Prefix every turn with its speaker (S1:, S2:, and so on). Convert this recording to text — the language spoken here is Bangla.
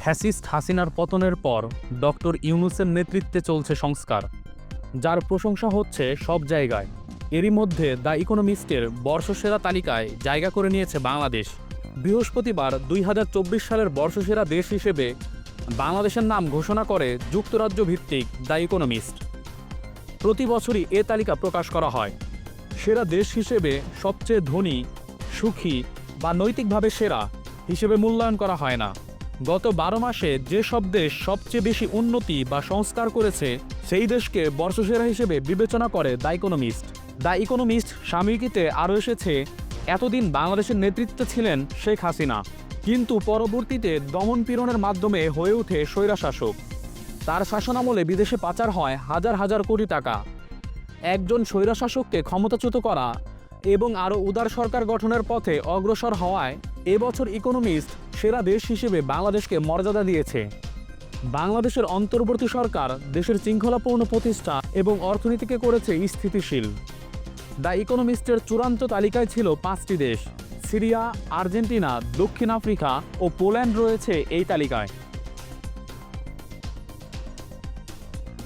S1: ফ্যাসিস্ট হাসিনার পতনের পর ডক্টর ইউনুসের নেতৃত্বে চলছে সংস্কার, যার প্রশংসা হচ্ছে সব জায়গায়। এরই মধ্যে দ্য ইকোনমিস্টের বর্ষসেরা তালিকায় জায়গা করে নিয়েছে বাংলাদেশ। বৃহস্পতিবার দুই হাজার চব্বিশ সালের বর্ষসেরা দেশ হিসেবে বাংলাদেশের নাম ঘোষণা করে যুক্তরাজ্য ভিত্তিক দ্য ইকোনমিস্ট। প্রতি বছরই এ তালিকা প্রকাশ করা হয়। সেরা দেশ হিসেবে সবচেয়ে ধনী, সুখী বা নৈতিকভাবে সেরা হিসেবে মূল্যায়ন করা হয় না। গত বারো মাসে যেসব দেশ সবচেয়ে বেশি উন্নতি বা সংস্কার করেছে, সেই দেশকে বর্ষসেরা হিসেবে বিবেচনা করে দ্য ইকোনমিস্ট। দ্য ইকোনমিস্ট সাময়িকীতে আরও এসেছে, এতদিন বাংলাদেশের নেতৃত্বে ছিলেন শেখ হাসিনা, কিন্তু পরবর্তীতে দমন পীড়নের মাধ্যমে হয়ে ওঠে স্বৈরাশাসক। তার শাসনামলে বিদেশে পাচার হয় হাজার হাজার কোটি টাকা। একজন স্বৈরশাসককে ক্ষমতাচ্যুত করা এবং আরও উদার সরকার গঠনের পথে অগ্রসর হওয়ায় এবছর ইকোনমিস্ট সেরা দেশ হিসেবে বাংলাদেশকে মর্যাদা দিয়েছে। বাংলাদেশের অন্তর্বর্তী সরকার দেশের শৃঙ্খলাপূর্ণ প্রতিষ্ঠা এবং অর্থনীতিকে করেছে স্থিতিশীল। দ্য ইকোনমিস্টের চূড়ান্ত তালিকায় ছিল পাঁচটি দেশ, সিরিয়া, আর্জেন্টিনা, দক্ষিণ আফ্রিকা ও পোল্যান্ড রয়েছে এই তালিকায়।